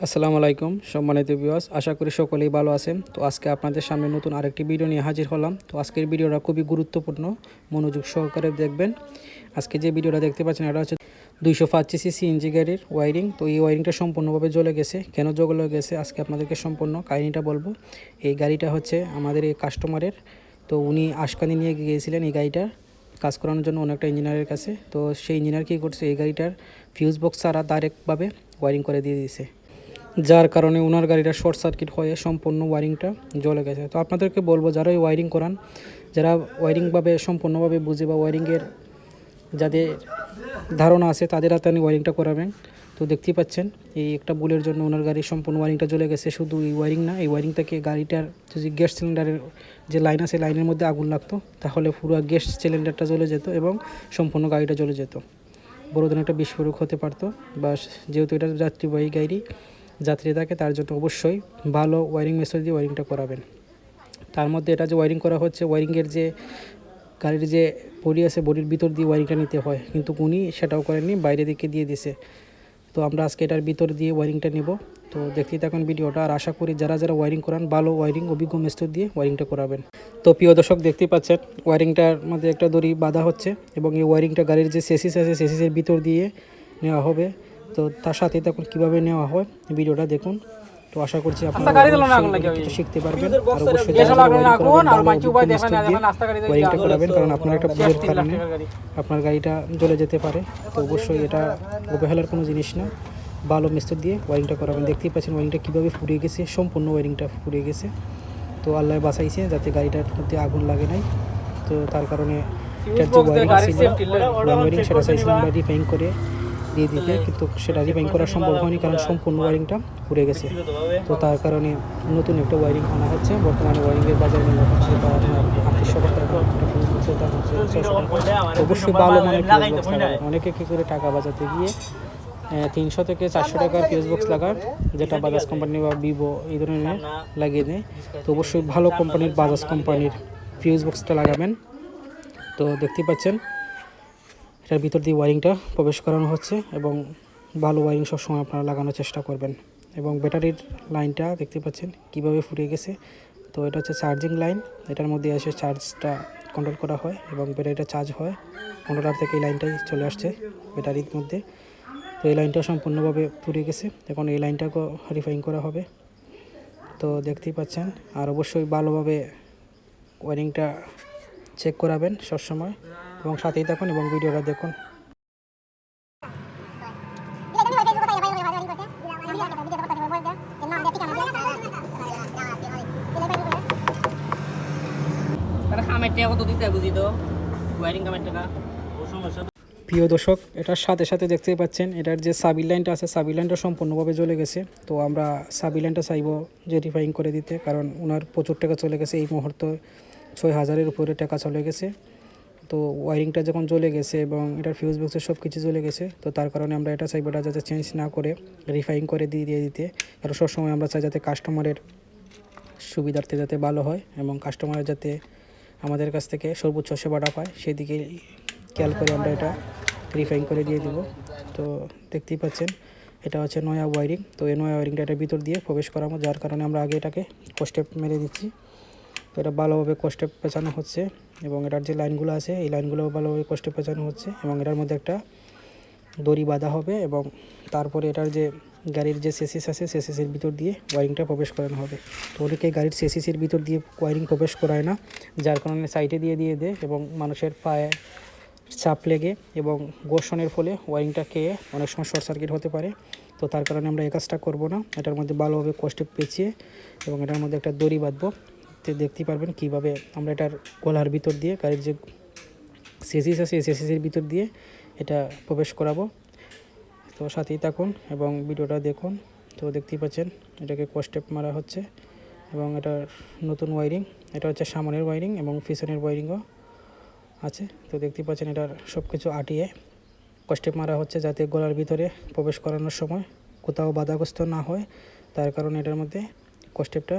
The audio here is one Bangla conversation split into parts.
আসসালামু আলাইকুম, সম্মানিত বিওয়াস আশা করি সকলেই ভালো আছেন। তো আজকে আপনাদের সামনে নতুন আরেকটি ভিডিও নিয়ে হাজির হলাম। তো আজকের ভিডিওটা খুবই গুরুত্বপূর্ণ, মনোযোগ সহকারে দেখবেন। আজকে যে ভিডিওটা দেখতে পাচ্ছেন, এটা হচ্ছে দুইশো পাঁচিশি সিএনজি গাড়ির ওয়ারিং। তো এই ওয়ারিংটা সম্পূর্ণভাবে জ্বলে গেছে। কেন জ্বলে গেছে? আজকে আপনাদেরকে সম্পূর্ণ কাহিনিটা বলব। এই গাড়িটা হচ্ছে আমাদের এই কাস্টমারের তো উনি আশকানি নিয়ে গিয়েছিলেন এই গাড়িটা কাজ করানোর জন্য অনেকটা ইঞ্জিনিয়ারের কাছে। তো সেই ইঞ্জিনিয়ার কী করছে? এই গাড়িটার ফিউজ বক্স ছাড়া ডাইরেক্টভাবে ওয়ারিং করে দিয়ে দিয়েছে। যার কারণে ওনার গাড়িটা শর্ট সার্কিট হয়ে সম্পূর্ণ ওয়ারিংটা জ্বলে গেছে। তো আপনাদেরকে বলব, যারা ওই ওয়ারিং করান, যারা ওয়ারিংভাবে সম্পূর্ণভাবে বুঝে বা ওয়ারিংয়ের যাদের ধারণা আছে, তাদের হাতে আপনি ওয়ারিংটা করাবেন। তো দেখতেই পাচ্ছেন, এই একটা বুলের জন্য ওনার গাড়ির সম্পূর্ণ ওয়ারিংটা জ্বলে গেছে। শুধু এই ওয়ারিং না, এই ওয়ারিং থেকে গাড়িটার যদি গ্যাস সিলিন্ডারের যে লাইন আছে, লাইনের মধ্যে আগুন লাগতো, তাহলে পুরো গ্যাস সিলিন্ডারটা জ্বলে যেত এবং সম্পূর্ণ গাড়িটা জ্বলে যেত। বড় ধরনের একটা বিস্ফোরক হতে পারতো, বা যেহেতু এটা যাত্রীবাহী গাড়ি যাত্রী থাকে, তার জন্য অবশ্যই ভালো ওয়ারিং মেথড দিয়ে ওয়ারিংটা করাবেন। তার মধ্যে এটা যে ওয়ারিং করা হচ্ছে ওয়ারিংয়ের যে গাড়ির যে বডি আছে, বডির ভিতর দিয়ে ওয়ারিংটা নিতে হয়। কিন্তু উনি সেটাও করেননি, বাইরে দিকে দিয়ে দিছে। তো আমরা আজকে এটার ভিতর দিয়ে ওয়ারিংটা নেব। তো দেখতেই থাকুন ভিডিওটা, আর আশা করি যারা যারা ওয়ারিং করান, ভালো ওয়ারিং অভিজ্ঞ মেস্তর দিয়ে ওয়ারিংটা করাবেন। তো প্রিয় দর্শক, দেখতেই পাচ্ছেন ওয়ারিংটার মধ্যে একটা দড়ি বাঁধা হচ্ছে এবং এই ওয়ারিংটা গাড়ির যে সেসিস আছে সেসিসের ভিতর দিয়ে নেওয়া হবে। তো তার সাথে তখন কীভাবে নেওয়া হয় ভিডিওটা দেখুন। তো আশা করছি আপনারা কিছু শিখতে পারবেন আর অবশ্যই যারা করাবেন, কারণ আপনার একটা ভুলের কারণে আপনার গাড়িটা জ্বলে যেতে পারে। তো অবশ্যই এটা অবহেলার কোনো জিনিস না। ভালো মিস্ত্রি দিয়ে ওয়ারিংটা করাবেন। দেখতেই পাচ্ছেন ওয়ারিংটা কীভাবে ফুরিয়ে গেছে সম্পূর্ণ ওয়ারিংটা ফুরিয়ে গেছে। তো আল্লাহ বাঁচাইছে যাতে গাড়িটার মধ্যে আগুন লাগে নাই। তো তার কারণে এটার যে ওয়ারিং ছিল ওয়ারিং সেটা বা রিপেয়ারিং করে দিয়ে দিতে কিন্তু সেটা রিপেয়ারিং করা সম্ভব হয়নি কারণ সম্পূর্ণ ওয়ারিংটা পুড়ে গেছে। তো তার কারণে নতুন একটা ওয়ারিং আনা হচ্ছে। বর্তমানে ওয়ারিংয়ের বাজার মূল্য হচ্ছে বা অবশ্যই ভালো অনেকে কী করে টাকা বাজাতে গিয়ে তিনশো থেকে চারশো টাকার ফিউজ বক্স লাগান, যেটা বাজাজ কোম্পানি বা ভিভো এই ধরনের লাগিয়ে দেয়। তো অবশ্যই ভালো কোম্পানির বাজাজ কোম্পানির ফিউজ বক্সটা লাগাবেন। তো দেখতেই পাচ্ছেন এটার ভিতর দিয়ে ওয়ারিংটা প্রবেশ করানো হচ্ছে এবং ভালো ওয়ারিং সবসময় আপনারা লাগানোর চেষ্টা করবেন। এবং ব্যাটারির লাইনটা দেখতে পাচ্ছেন কীভাবে ফুরিয়ে গেছে। তো এটা হচ্ছে চার্জিং লাইন, এটার মধ্যে এসে চার্জটা কন্ট্রোল করা হয় এবং ব্যাটারিটা চার্জ হয়। কন্ট্রোলার থেকে এই লাইনটাই চলে আসছে ব্যাটারির মধ্যে। তো এই লাইনটা সম্পূর্ণভাবে পুড়ে গেছে। এখন এই লাইনটাকেও রিফাইন করা হবে। তো দেখতেই পাচ্ছেন, আর অবশ্যই ভালোভাবে ওয়ারিংটা চেক করাবেন সবসময়। এবং সাথেই থাকুন এবং ভিডিওটা দেখুন। প্রিয় দর্শক এটার সাথে সাথে দেখতেই পাচ্ছেন এটার যে সাবি লাইনটা আছে সাবি লাইনটা সম্পূর্ণভাবে জ্বলে গেছে। তো আমরা সাবি লাইনটা চাইব যে রিফাইন করে দিতে কারণ ওনার প্রচুর টাকা চলে গেছে এই মুহূর্তে। ছয় হাজারের উপরে টাকা চলে গেছে। তো ওয়ারিংটা যখন জ্বলে গেছে এবং এটার ফিউজ বক্সের সব কিছু জ্বলে গেছে, তো তার কারণে আমরা এটা চাইব এটা যাতে চেঞ্জ না করে রিফাইন করে দিয়ে দিয়ে দিতে। কারণ সবসময় আমরা চাই যাতে কাস্টমারের সুবিধার্থে যাতে ভালো হয় এবং কাস্টমারের যাতে আমাদের কাছ থেকে সর্বোচ্চ সেবাটা পায়, সেদিকে খেয়াল করে আমরা এটা রিফাইন করে দিয়ে দিব। তো দেখতেই পাচ্ছেন, এটা হচ্ছে নয়া ওয়ারিং তো এই নয়া ওয়ারিংটা এটার ভিতর দিয়ে প্রবেশ করাবো, যার কারণে আমরা আগে এটাকে কোস্টেপ মেরে দিচ্ছি। তো এটা ভালোভাবে কোস্টেপ পেঁচানো হচ্ছে। এবং এটার যে লাইনগুলো আছে, এই লাইনগুলো ভালোভাবে কোস্টেপ পেঁচানো হচ্ছে এবং এটার মধ্যে একটা দড়ি বাঁধা হবে এবং তারপরে এটার যে গাড়ির যে সেসিস আছে, সেসিসের ভিতর দিয়ে ওয়ারিংটা প্রবেশ করানো হবে। তো অনেকে গাড়ির সেসিসের ভিতর দিয়ে ওয়ারিং প্রবেশ করায় না, যার কারণে সাইডে দিয়ে দিয়ে দেয় এবং মানুষের পায়ে চাপ লেগে এবং ঘর্ষণের ফলে ওয়ারিংটা খেয়ে অনেক সময় শর্ট সার্কিট হতে পারে। তো তার কারণে আমরা এই কাজটা করব না। এটার মধ্যে ভালোভাবে কষ্টে পেঁচিয়ে এবং এটার মধ্যে একটা দড়ি বাঁধবো। তো দেখতেই পারবেন কীভাবে আমরা এটার গলার ভিতর দিয়ে গাড়ির যে সেসিস আছে, এই সেসিসের ভিতর দিয়ে এটা প্রবেশ করাবো। তো সাথেই থাকুন এবং ভিডিওটা দেখুন। তো দেখতেই পাচ্ছেন, এটাকে কস্টেপ মারা হচ্ছে এবং এটার নতুন ওয়ারিং এটা হচ্ছে সামনের ওয়ারিং এবং পিছনের ওয়ারিংও আছে। তো দেখতেই পাচ্ছেন, এটার সব কিছু আটিয়ে কস্টেপ মারা হচ্ছে যাতে গলার ভিতরে প্রবেশ করানোর সময় কোথাও বাধাগ্রস্ত না হয়। তার কারণে এটার মধ্যে কস্টেপটা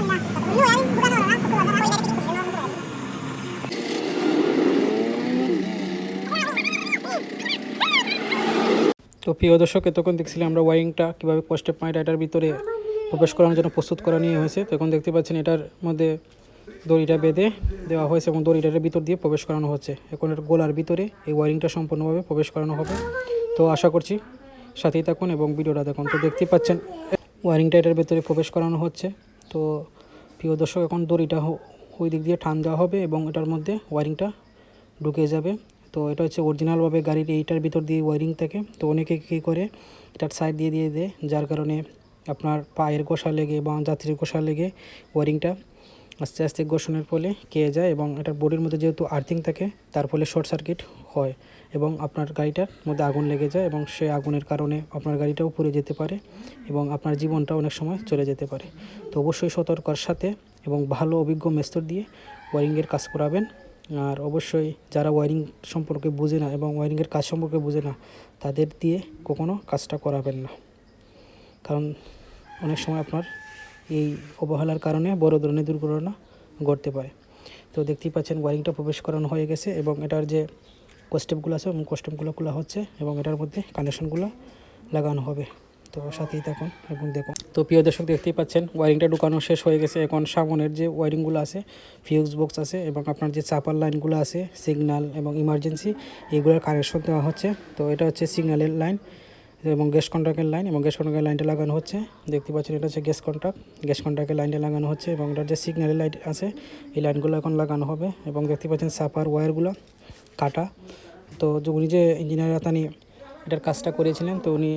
তো প্রিয় দর্শক, এতক্ষণ দেখছিলাম আমরা ওয়ারিংটা কীভাবে পোস্টেপ পয়েন্ট এটার ভিতরে প্রবেশ করানোর জন্য প্রস্তুত করা নিয়ে হয়েছে। তো এখন দেখতে পাচ্ছেন এটার মধ্যে দড়িটা বেঁধে দেওয়া হয়েছে এবং দড়িটার ভিতর দিয়ে প্রবেশ করানো হচ্ছে। এখন এর গোলার ভিতরে এই ওয়ারিংটা সম্পূর্ণভাবে প্রবেশ করানো হবে। তো আশা করছি সাথেই থাকুন এবং ভিডিওটা দেখুন। তো দেখতেই পাচ্ছেন ওয়ারিংটা এটার ভিতরে প্রবেশ করানো হচ্ছে। তো প্রিয় দর্শক, এখন দড়িটা ওই দিক দিয়ে টান দেওয়া হবে এবং এটার মধ্যে ওয়ারিংটা ঢুকে যাবে। তো এটা হচ্ছে অরিজিনালভাবে গাড়ির এইটার ভিতর দিয়ে ওয়ারিং থাকে। তো অনেকে কী করে, এটার সাইড দিয়ে দিয়ে দেয়, যার কারণে আপনার পায়ের গোসা লেগে বা যাত্রীর গোসা লেগে ওয়ারিংটা আস্তে আস্তে ঘর্ষণের ফলে কেয়ে যায় এবং এটার বডির মধ্যে যেহেতু আর্থিং থাকে, তার ফলে শর্ট সার্কিট হয় এবং আপনার গাড়িটার মধ্যে আগুন লেগে যায় এবং সেই আগুনের কারণে আপনার গাড়িটাও পুড়ে যেতে পারে এবং আপনার জীবনটা অনেক সময় চলে যেতে পারে। তো অবশ্যই সতর্কর সাথে এবং ভালো অভিজ্ঞ মেস্তর দিয়ে ওয়ারিংয়ের কাজ করাবেন। আর অবশ্যই যারা ওয়ারিং সম্পর্কে বুঝে না এবং ওয়ারিংয়ের কাজ সম্পর্কে বুঝে না, তাদের দিয়ে কখনো কাজটা করাবেন না। কারণ অনেক সময় আপনার এই অবহেলার কারণে বড় ধরনের দুর্ঘটনা ঘটতে পারে। তো দেখতেই পাচ্ছেন ওয়ারিংটা প্রবেশ করানো হয়ে গেছে এবং এটার যে কস্টেপগুলো আছে এবং কস্টেপগুলো খোলা হচ্ছে এবং এটার মধ্যে কানেকশনগুলো লাগানো হবে। তো সাথেই থাকুন এবং দেখুন। তো প্রিয় দর্শক, দেখতেই পাচ্ছেন ওয়ারিংটা ঢুকানো শেষ হয়ে গেছে। এখন সামনের যে ওয়ারিংগুলো আছে ফিউজ বক্স আছে এবং আপনার যে চাপার লাইনগুলো আছে সিগন্যাল এবং ইমার্জেন্সি এইগুলোর কানেকশন দেওয়া হচ্ছে। তো এটা হচ্ছে সিগন্যালের লাইন এবং গ্যাস কন্ট্রাক্টের লাইন এবং গ্যাস কন্ট্রাক্টের লাইনটা লাগানো হচ্ছে। দেখতে পাচ্ছেন, এটা হচ্ছে গ্যাস কন্ট্রাক্ট। গ্যাস কন্ট্রাক্টের লাইনটা লাগানো হচ্ছে এবং এটার যে সিগন্যালের লাইট আছে, এই লাইনগুলো এখন লাগানো হবে এবং দেখতে পাচ্ছেন সাপার ওয়্যারগুলো কাটা। তো উনি যে ইঞ্জিনিয়ার তানি এটার কাজটা করেছিলেন, তো উনি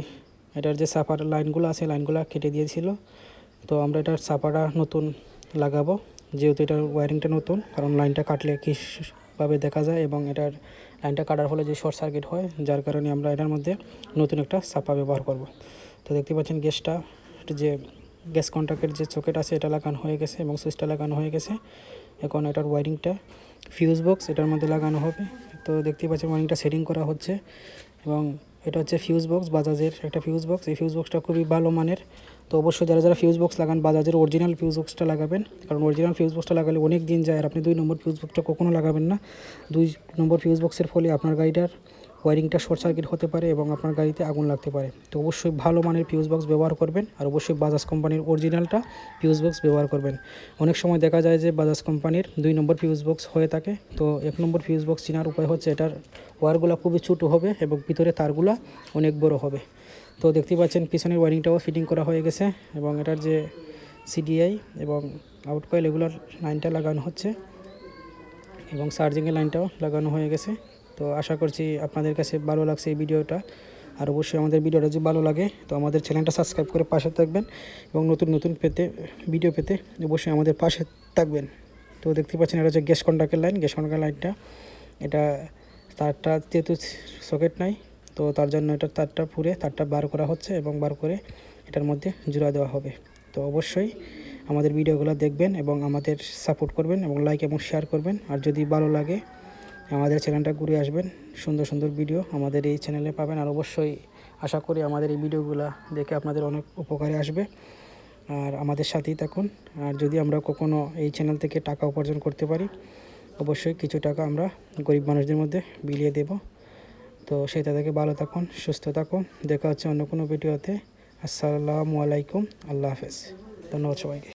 এটার যে সাপার লাইনগুলো আছে, লাইনগুলো কেটে দিয়েছিল। তো আমরা এটার সাপাটা নতুন লাগাবো, যেহেতু এটার ওয়ারিংটা নতুন, কারণ লাইনটা কাটলে কীভাবে দেখা যায় এবং এটার লাইনটা কাটার ফলে যে শর্ট সার্কিট হয়, যার কারণে আমরা এটার মধ্যে নতুন একটা সাপা ব্যবহার করব। তো দেখতে পাচ্ছেন গ্যাসটা যে গ্যাস কন্ট্যাক্টের যে চকেট আছে, এটা লাগানো হয়ে গেছে এবং সুইচটা লাগানো হয়ে গেছে। এখন এটার ওয়ারিংটা ফিউজ বক্স এটার মধ্যে লাগানো হবে। তো দেখতে পাচ্ছেন ওয়ারিংটা সেটিং করা হচ্ছে এবং এটা হচ্ছে ফিউজ বক্স বাজাজের একটা ফিউজ বক্স এই ফিউজ বক্সটা খুবই ভালো মানের। তো অবশ্যই যারা যারা ফিউজ বক্স লাগান, বাজাজের অরিজিনাল ফিউজ বক্সটা লাগাবেন। কারণ অরিজিনাল ফিউজ বক্সটা লাগালে অনেক দিন যায়, আর আপনি দুই নম্বর ফিউজ বক্সটা কখনও লাগাবেন না। দুই নম্বর ফিউজ বক্সের ফলে আপনার গাড়িটার ওয়ারিংটা শর্ট সার্কিট হতে পারে এবং আপনার গাড়িতে আগুন লাগতে পারে। তো অবশ্যই ভালো মানের ফিউজ বক্স ব্যবহার করবেন আর অবশ্যই বাজাজ কোম্পানির অরিজিনালটা ফিউজ বক্স ব্যবহার করবেন। অনেক সময় দেখা যায় যে বাজাজ কোম্পানির দুই নম্বর ফিউজ বক্স হয়ে থাকে। তো এক নম্বর ফিউজ বক্স চেনার উপায় হচ্ছে এটার ওয়ারগুলো খুবই ছোটো হবে এবং ভিতরে তারগুলো অনেক বড় হবে। তো দেখতে পাচ্ছেন পিছনের ওয়ারিংটাও ফিটিং করা হয়ে গেছে এবং এটার যে সিডিআই এবং আউট কয়েল এগুলোর লাইনটা লাগানো হচ্ছে এবং চার্জিংয়ের লাইনটাও লাগানো হয়ে গেছে। তো আশা করছি আপনাদের কাছে ভালো লাগছে এই ভিডিওটা। আর অবশ্যই আমাদের ভিডিওটা যদি ভালো লাগে, তো আমাদের চ্যানেলটা সাবস্ক্রাইব করে পাশে থাকবেন এবং নতুন নতুন পেতে, ভিডিও পেতে অবশ্যই আমাদের পাশে থাকবেন। তো দেখতে পাচ্ছেন, এটা হচ্ছে গ্যাস কন্ট্রাক্টের লাইন, গ্যাস কন্ট্রাক্টের লাইনটা। এটা তারটা যেহেতু সকেট নাই, তো তার জন্য এটা তারটা পুড়ে, তারটা বার করা হচ্ছে এবং বার করে এটার মধ্যে জোড়া দেওয়া হবে। তো অবশ্যই আমাদের ভিডিওগুলো দেখবেন এবং আমাদের সাপোর্ট করবেন এবং লাইক এবং শেয়ার করবেন। আর যদি ভালো লাগে আমাদের চ্যানেলটা ঘুরে আসবেন। সুন্দর সুন্দর ভিডিও আমাদের এই চ্যানেলে পাবেন। আর অবশ্যই আশা করি আমাদের এই ভিডিওগুলো দেখে আপনাদের অনেক উপকারে আসবে। আর আমাদের সাথেই থাকুন। আর যদি আমরা কখনও এই চ্যানেল থেকে টাকা উপার্জন করতে পারি, অবশ্যই কিছু টাকা আমরা গরিব মানুষদের মধ্যে বিলিয়ে দেব। তো সেটা থেকে ভালো থাকুন, সুস্থ থাকুন। দেখা হচ্ছে অন্য কোনো ভিডিওতে আসসালামু আলাইকুম। আল্লাহ হাফেজ। ধন্যবাদ সবাইকে।